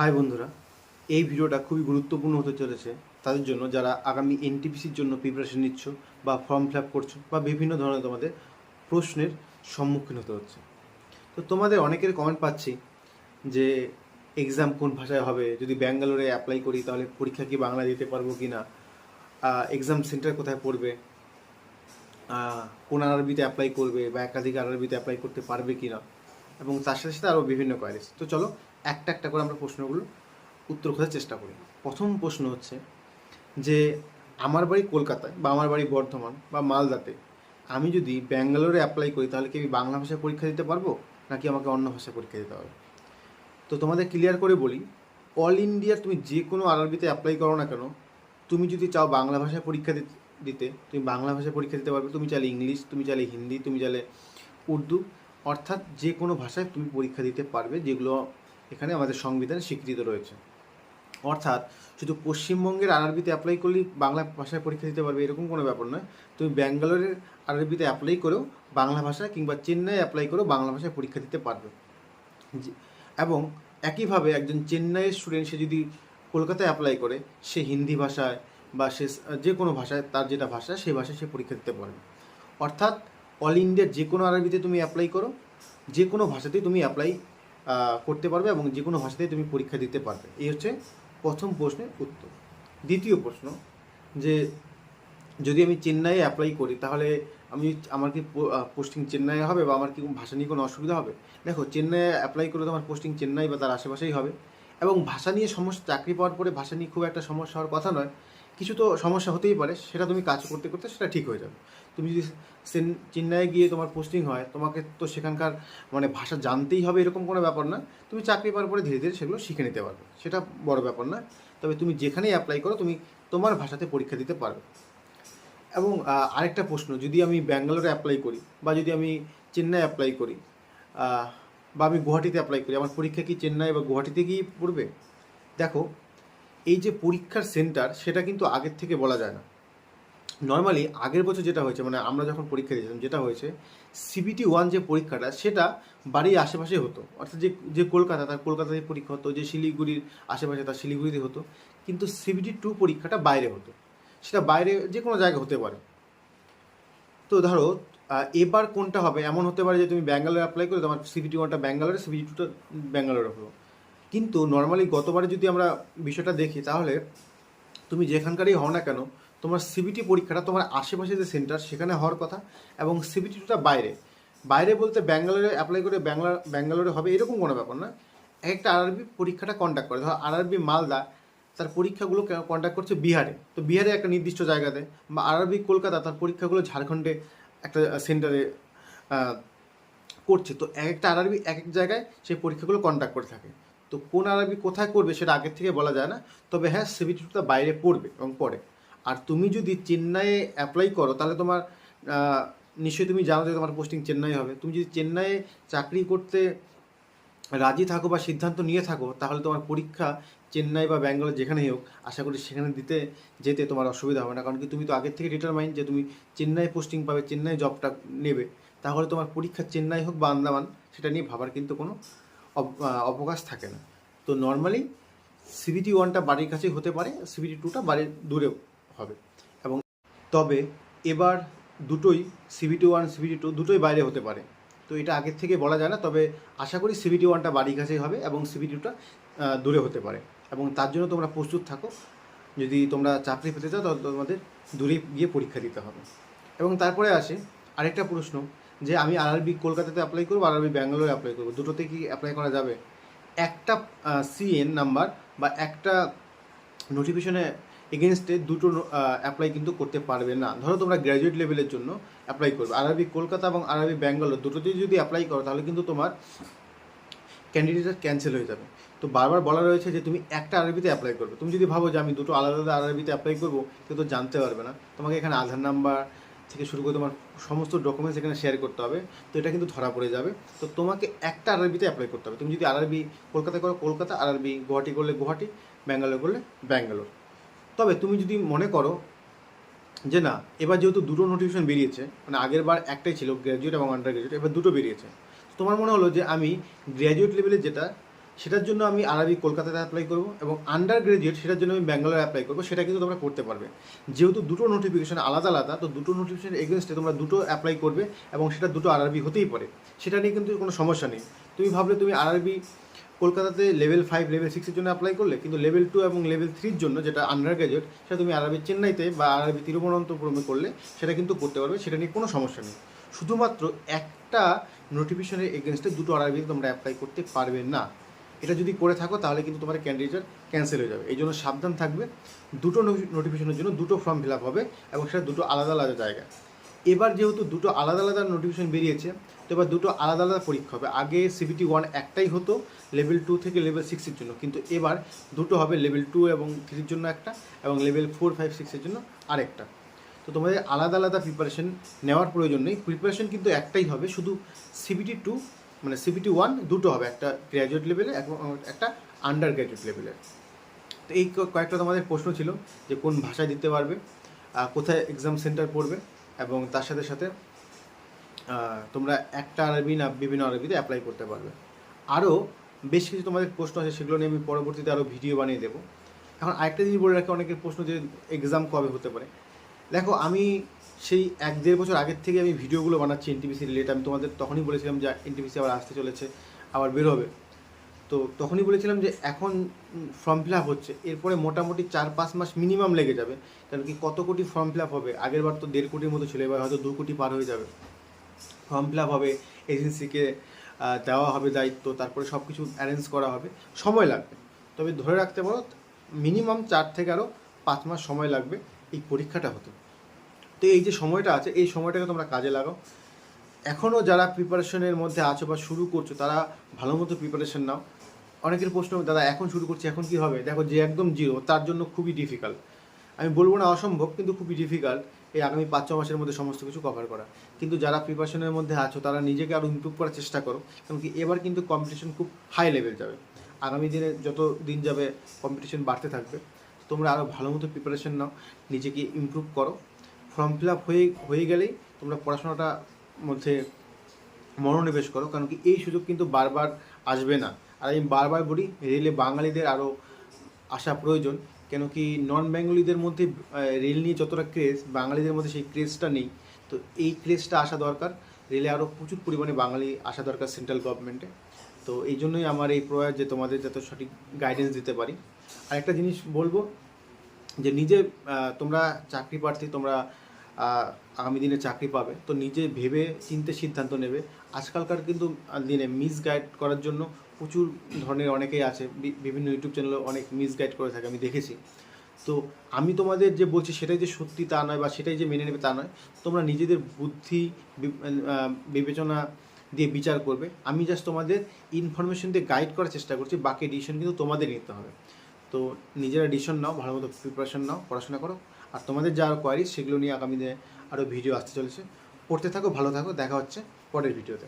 High বন্ধুরা, এই ভিডিওটা খুবই গুরুত্বপূর্ণ হতে চলেছে। তাদের জন্য যারা আগামী এনটিপিসির জন্য প্রিপারেশন নিচ্ছ বা ফর্ম ফিল আপ করছ বা বিভিন্ন ধরনের তোমাদের প্রশ্নের সম্মুখীন হতে হচ্ছে। তো তোমাদের অনেকের কমেন্ট পাচ্ছি যে এক্সাম কোন ভাষায় হবে, যদি ব্যাঙ্গালোরে অ্যাপ্লাই করি তাহলে পরীক্ষা কি বাংলা দিতে পারব কি না? এক্সাম সেন্টার কোথায় পড়বে? কোন আরবিতে অ্যাপ্লাই করবে বা একাধিক আরবিতে অ্যাপ্লাই করতে পারবে কি না? এবং তার সাথে সাথে আরও বিভিন্ন কোয়ারিজ তো চলো একটা একটা করে আমরা প্রশ্নগুলো উত্তর খোঁজার চেষ্টা করি। প্রথম প্রশ্ন হচ্ছে যে, আমার বাড়ি কলকাতায় বা আমার বাড়ি বর্ধমান বা মালদাতে আমি যদি ব্যাঙ্গালোরে অ্যাপ্লাই করি, তাহলে কি আমি বাংলা ভাষায় পরীক্ষা দিতে পারব? নাকি আমাকে অন্য ভাষায় পরীক্ষা দিতে হবে? তো তোমাদের ক্লিয়ার করে বলি অল ইন্ডিয়ার তুমি যে কোনো আরবিতে অ্যাপ্লাই করো না কেন, তুমি যদি চাও বাংলা ভাষায় পরীক্ষা দিতে দিতে, তুমি বাংলা ভাষায় পরীক্ষা দিতে পারবে। তুমি চাইলে ইংলিশ তুমি চাইলে হিন্দি তুমি চাইলে উর্দু অর্থাৎ যে কোনো ভাষায় তুমি পরীক্ষা দিতে পারবে, যেগুলো এখানে আমাদের সংবিধানে স্বীকৃত রয়েছে। অর্থাৎ শুধু পশ্চিমবঙ্গের আরবিতে অ্যাপ্লাই করলেই বাংলা ভাষায় পরীক্ষা দিতে পারবে, এরকম কোনো ব্যাপার নয়। তুমি ব্যাঙ্গালোরের আরবিতে অ্যাপ্লাই করেও বাংলা ভাষা কিংবা চেন্নাই অ্যাপ্লাই করেও বাংলা ভাষায় পরীক্ষা দিতে পারবে। এবং একইভাবে একজন চেন্নাইয়ের স্টুডেন্ট সে যদি কলকাতায় অ্যাপ্লাই করে, সে হিন্দি ভাষায় বা সে যে কোনো ভাষায়, তার যেটা ভাষা, সেই ভাষায় সে পরীক্ষা দিতে পারবে। অর্থাৎ অল ইন্ডিয়ার যে কোনো আরবিতে তুমি অ্যাপ্লাই করো, যে কোনো ভাষাতেই তুমি অ্যাপ্লাই করতে পারবে এবং যে কোনো ভাষাতেই তুমি পরীক্ষা দিতে পারবে। এই হচ্ছে প্রথম প্রশ্নের উত্তর। দ্বিতীয় প্রশ্ন যে যদি আমি চেন্নাইয়ে অ্যাপ্লাই করি, তাহলে আমি, আমার কি পোস্টিং চেন্নাইয়ে হবে বা আমার কি ভাষা নিয়ে কোনো অসুবিধা হবে? দেখো, চেন্নাইয়ে অ্যাপ্লাই করলে তো আমার পোস্টিং চেন্নাই বা তার আশেপাশেই হবে। এবং ভাষা নিয়ে সমস্যা চাকরি পাওয়ার পরে ভাষা নিয়ে খুব একটা সমস্যা হওয়ার কথা নয়। কিছু তো সমস্যা হতেই পারে, সেটা তুমি কাজ করতে করতে সেটা ঠিক হয়ে যাবে। তুমি যদি চেন- চেন্নাইয়ে গিয়ে তোমার পোস্টিং হয়, তোমাকে তো সেখানকার মানে ভাষা জানতেই হবে এরকম কোনো ব্যাপার না। তুমি চাকরি পাওয়ার পরে ধীরে ধীরে সেগুলো শিখে নিতে পারবে, সেটা বড় ব্যাপার না। তবে তুমি যেখানেই অ্যাপ্লাই করো, তুমি তোমার ভাষাতে পরীক্ষা দিতে পারবে। এবং আরেকটা প্রশ্ন, যদি আমি ব্যাঙ্গালোরে অ্যাপ্লাই করি বা যদি আমি চেন্নাই অ্যাপ্লাই করি বা আমি গুয়াহাটিতে অ্যাপ্লাই করি, আমার পরীক্ষা কি চেন্নাই বা গুয়াহাটিতে গিয়ে পড়বে? দেখো এই যে পরীক্ষার সেন্টার সেটা কিন্তু আগের থেকে বলা যায় না। নর্মালি আগের বছর যেটা হয়েছে মানে আমরা যখন পরীক্ষা দিয়েছিলাম, যেটা হয়েছে সিবিটি ওয়ান যে পরীক্ষাটা, সেটা বাড়ির আশেপাশে হতো। অর্থাৎ যে যে কলকাতা, তার কলকাতায় পরীক্ষা হতো, যে শিলিগুড়ির আশেপাশে, তার শিলিগুড়িতে হতো। কিন্তু সিবিটি টু পরীক্ষাটা বাইরে হতো। সেটা বাইরে যে কোনো জায়গায় হতে পারে। তো ধরো এবার কোনটা হবে? এমন হতে পারে যে তুমি ব্যাঙ্গালোরে অ্যাপ্লাই করে তোমার সিবিটি ওয়ানটা ব্যাঙ্গালোরে সিবিটি টুটা ব্যাঙ্গালোরে হলো। কিন্তু নর্মালি গতবারে যদি আমরা বিষয়টা দেখি, তাহলে তুমি যেখানকারই হও না কেন, তোমার সিবিটি পরীক্ষাটা তোমার আশেপাশে যে সেন্টার সেখানে হওয়ার কথা এবং সিবিটি টুটা বাইরে। বাইরে বলতে ব্যাঙ্গালোরে অ্যাপ্লাই করে ব্যাঙ্গালোর ব্যাঙ্গালোরে হবে, এরকম কোনো ব্যাপার না। এক একটা আরআরবি পরীক্ষাটা কন্ট্যাক্ট করে। ধরো আরআরবি মালদা, তার পরীক্ষাগুলো কন্ট্যাক্ট করছে বিহারে। তো বিহারে একটা নির্দিষ্ট জায়গাতে বা আরআরবি কলকাতা, তার পরীক্ষাগুলো ঝাড়খণ্ডে একটা সেন্টারে করছে। তো এক একটা আরআরবি এক এক জায়গায় সেই পরীক্ষাগুলো কন্ডাক্ট করে থাকে। তো কোন আরবি কোথায় করবে সেটা আগের থেকে বলা যায় না, তবে হ্যাঁ সিবিটিটা বাইরে পড়বে এবং পড়ে। আর তুমি যদি চেন্নাইয়ে অ্যাপ্লাই করো, তাহলে তোমার নিশ্চয়ই তুমি জানো যে তোমার পোস্টিং চেন্নাই হবে। তুমি যদি চেন্নাইয়ে চাকরি করতে রাজি থাকো বা সিদ্ধান্ত নিয়ে থাকো, তাহলে তোমার পরীক্ষা চেন্নাই বা ব্যাঙ্গালোর যেখানেই হোক, আশা করি সেখানে দিতে, যেতে তোমার অসুবিধা হবে না। কারণ কি তুমি তো আগের থেকে ডিটারমাইন যে তুমি চেন্নাই পোস্টিং পাবে, চেন্নাই জবটা নেবে। তাহলে তোমার পরীক্ষা চেন্নাই হোক বা আন্দামান, সেটা নিয়ে ভাবার কিন্তু কোনো অবকাশ থাকে না। তো নর্মালি সিবিটি ওয়ানটা বাড়ির কাছেই হতে পারে সিবিটি টুটা বাড়ির দূরেও হবে। এবং তবে এবার দুটোই সিবিটি ওয়ান সিবিটি টু দুটোই বাইরে হতে পারে। তো এটা আগের থেকে বলা যায় না, তবে আশা করি সিবিটি ওয়ানটা বাড়ির কাছেই হবে এবং সিবিটি টুটা দূরে হতে পারে। এবং তার জন্য তোমরা প্রস্তুত থাকো। যদি তোমরা চাকরি পেতে চাও তাহলে তোমাদের দূরে গিয়ে পরীক্ষা দিতে হবে। এবং তারপরে আসে আরেকটা প্রশ্ন যে আমি আরআরবি কলকাতাতে অ্যাপ্লাই করব আরআরবি ব্যাঙ্গালোরে অ্যাপ্লাই করব। দুটোতে কি অ্যাপ্লাই করা যাবে? একটা সিএন নাম্বার বা একটা নোটিফিকেশনে এগেনস্টে দুটো অ্যাপ্লাই কিন্তু করতে পারবে না। ধরো তোমরা গ্র্যাজুয়েট লেভেলের জন্য অ্যাপ্লাই করবে। আরআরবি কলকাতা এবং আরআরবি ব্যাঙ্গালোর দুটোতেই যদি অ্যাপ্লাই করো, তাহলে কিন্তু তোমার ক্যান্ডিডেট ক্যান্সেল হয়ে যাবে। তো বারবার বলা রয়েছে যে তুমি একটা আরবিতে অ্যাপ্লাই করবে। তুমি যদি ভাবো যে আমি দুটো আলাদা আলাদা আরবিতে অ্যাপ্লাই করব, কেউ তো জানতে পারবে না। তোমাকে এখানে আধার নাম্বার থেকে শুরু করে তোমার সমস্ত ডকুমেন্টস এখানে শেয়ার করতে হবে। তো এটা কিন্তু ধরা পড়ে যাবে। তো তোমাকে একটা আরবিতে অ্যাপ্লাই করতে হবে। তুমি যদি আরবি কলকাতা করো, কলকাতা আরবি গুয়াহাটি করলে গুয়াহাটি, ব্যাঙ্গালোর করলে ব্যাঙ্গালোর। তবে তুমি যদি মনে করো যে না, এবার যেহেতু দুটো নোটিফিকেশন বেরিয়েছে মানে আগের বার একটাই ছিল গ্র্যাজুয়েট এবং আন্ডার গ্র্যাজুয়েট এবার দুটো বেরিয়েছে। তোমার মনে হলো যে আমি গ্র্যাজুয়েট লেভেলে যেটা সেটার জন্য আমি আরবি কলকাতাতে অ্যাপ্লাই করব এবং আন্ডার গ্রাজুয়েট সেটার জন্য আমি ব্যাঙ্গালোরে অ্যাপ্লাই করব, সেটা কিন্তু তোমরা করতে পারবে। যেহেতু দুটো নোটিফিকেশন আলাদা আলাদা, তো দুটো নোটিফিকেশন এগেনস্টে তোমরা দুটো অ্যাপ্লাই করবে এবং সেটা দুটো আরবি হতেই পারে। সেটা নিয়ে কিন্তু কোনো সমস্যা নেই। তুমি ভাবলে তুমি আরবি কলকাতাতে লেভেল ফাইভ লেভেল সিক্সের জন্য অ্যাপ্লাই করলে, কিন্তু লেভেল টু এবং লেভেল থ্রির জন্য যেটা আন্ডার গ্রাজুয়েট সেটা তুমি আরবি চেন্নাইতে বা আরবি তিরুবনন্তপুরমে করলে সেটা কিন্তু করতে পারবে, সেটা নিয়ে কোনো সমস্যা নেই। শুধুমাত্র একটা নোটিফিকেশনের এগেনস্টে দুটো আরবিতে তোমরা অ্যাপ্লাই করতে পারবে না। এটা যদি করে থাকো, তাহলে কিন্তু তোমার ক্যান্ডিডেট ক্যান্সেল হয়ে যাবে। এই জন্য সাবধান থাকবে। দুটো নোটিফিকেশনের জন্য দুটো ফর্ম ফিল আপ হবে এবং সেটা দুটো আলাদা আলাদা জায়গায়। এবার যেহেতু দুটো আলাদা আলাদা নোটিফিকেশন বেরিয়েছে, তো এবার দুটো আলাদা আলাদা পরীক্ষা হবে। আগে সিবিটি ওয়ান একটাই হতো লেভেল টু থেকে লেভেল সিক্সের জন্য। কিন্তু এবার দুটো হবে লেভেল টু এবং থ্রির জন্য একটা এবং লেভেল ফোর ফাইভ সিক্সের জন্য আরেকটা। তো তোমাদের আলাদা আলাদা প্রিপারেশন নেওয়ার প্রয়োজন নেই। প্রিপারেশন কিন্তু একটাই হবে, শুধু সিবিটি টু মানে সিবিটি ওয়ান দুটো হবে, একটা গ্র্যাজুয়েট লেভেলে এবং একটা আন্ডার গ্র্যাজুয়েট লেভেলের তো এই কয়েকটা তোমাদের প্রশ্ন ছিল যে কোন ভাষায় দিতে পারবে কোথায় এক্সাম সেন্টার পড়বে এবং তার সাথে সাথে তোমরা একটা আরবি না বিভিন্ন আরবিতে অ্যাপ্লাই করতে পারবে। আরও বেশ কিছু তোমাদের প্রশ্ন আছে, সেগুলো নিয়ে আমি পরবর্তীতে আরও ভিডিও বানিয়ে দেবো। এখন আরেকটা জিনিস বলে রাখি, অনেকের প্রশ্ন যে এক্সাম কবে হতে পারে। দেখো, আমি সেই এক দেড় বছর আগের থেকে আমি ভিডিওগুলো বানাচ্ছি এনটিপিসি রিলেটেড আমি তোমাদের তখনই বলেছিলাম যে এনটিপিসি আবার আসতে চলেছে, আবার বের হবে তো তখনই বলেছিলাম যে এখন ফর্ম ফিল আপ হচ্ছে, এরপরে মোটামুটি চার পাঁচ মাস মিনিমাম লেগে যাবে কারণ কি কত কোটি ফর্ম ফিল আপ হবে? আগের বার তো দেড় কোটির মতো ছিল, এবার হয়তো দু কোটি পার হয়ে যাবে। ফর্ম ফিল আপ হবে এজেন্সিকে দেওয়া হবে দায়িত্ব, তারপরে সব কিছু অ্যারেঞ্জ করা হবে, সময় লাগবে। তবে ধরে রাখতে পারো মিনিমাম চার থেকে আরও পাঁচ মাস সময় লাগবে। এই পরীক্ষাটা হতো। তো এই যে সময়টা আছে, এই সময়টাকে তোমরা কাজে লাগাও। এখনও যারা প্রিপারেশনের মধ্যে আছো বা শুরু করছ, তারা ভালো মতো প্রিপারেশন নাও। অনেকের প্রশ্ন, দাদা, এখন শুরু করছি, এখন কি হবে? দেখো, যে একদম জিরো তার জন্য খুবই ডিফিকাল্ট আমি বলব না অসম্ভব, কিন্তু খুবই ডিফিকাল্ট এই আগামী পাঁচ, ছ মাসের মধ্যে সমস্ত কিছু কভার করা। কিন্তু যারা প্রিপারেশনের মধ্যে আছো, তারা নিজেকে আরও ইমপ্রুভ করার চেষ্টা করো, কারণ কি এবার কিন্তু কম্পিটিশন খুব হাই লেভেল যাবে। আগামী দিনে যত দিন যাবে কম্পিটিশন বাড়তে থাকবে। তোমরা আরও ভালো মতো প্রিপারেশন নাও, নিজেকে ইমপ্রুভ করো। ফর্ম ফিল আপ হয়ে হয়ে গেলেই তোমরা পড়াশোনাটা মধ্যে মনোনিবেশ করো, কারণ কি এই সুযোগ কিন্তু বারবার আসবে না। আর আমি বারবার বলি, রেলে বাঙালিদের আরও আসা প্রয়োজন, কেন কি নন বেঙ্গলিদের মধ্যে রেল নিয়ে যতটা ক্রেজ বাঙালিদের মধ্যে সেই ক্রেজটা নেই। তো এই ক্রেজটা আসা দরকার, রেলে আরও প্রচুর পরিমাণে বাঙালি আসা দরকার সেন্ট্রাল গভর্নমেন্টে তো এই জন্যই আমার এই প্রয়াস যে তোমাদের যাতে সঠিক গাইডেন্স দিতে পারি। আর একটা জিনিস বলব, যে নিজে তোমরা চাকরি প্রার্থী, তোমরা আগামী দিনে চাকরি পাবে, তো নিজে ভেবে চিনতে সিদ্ধান্ত নেবে। আজকালকার কিন্তু দিনে মিসগাইড করার জন্য প্রচুর ধরনের অনেকেই আছে বিভিন্ন ইউটিউব চ্যানেলে অনেক মিসগাইড করে থাকে, আমি দেখেছি। তো আমি তোমাদের যে বলছি, সেটাই যে সত্যি তা নয়, বা সেটাই যে মেনে নেবে তা নয়, তোমরা নিজেদের বুদ্ধি বিবেচনা দিয়ে বিচার করবে। আমি জাস্ট তোমাদের ইনফরমেশন দিয়ে গাইড করার চেষ্টা করছি, বাকি ডিসিশন কিন্তু তোমাদের নিতে হবে। তো নিজেরা ডিসিশন নাও, ভালো মতো প্রিপারেশন নাও, পড়াশোনা করো। আর তোমাদের যা কোয়ারি সেগুলো নিয়ে আগামী দিনে আরও ভিডিও আসতে চলেছে। পড়তে থাকো, ভালো থাকো, দেখা হচ্ছে পরের ভিডিওতে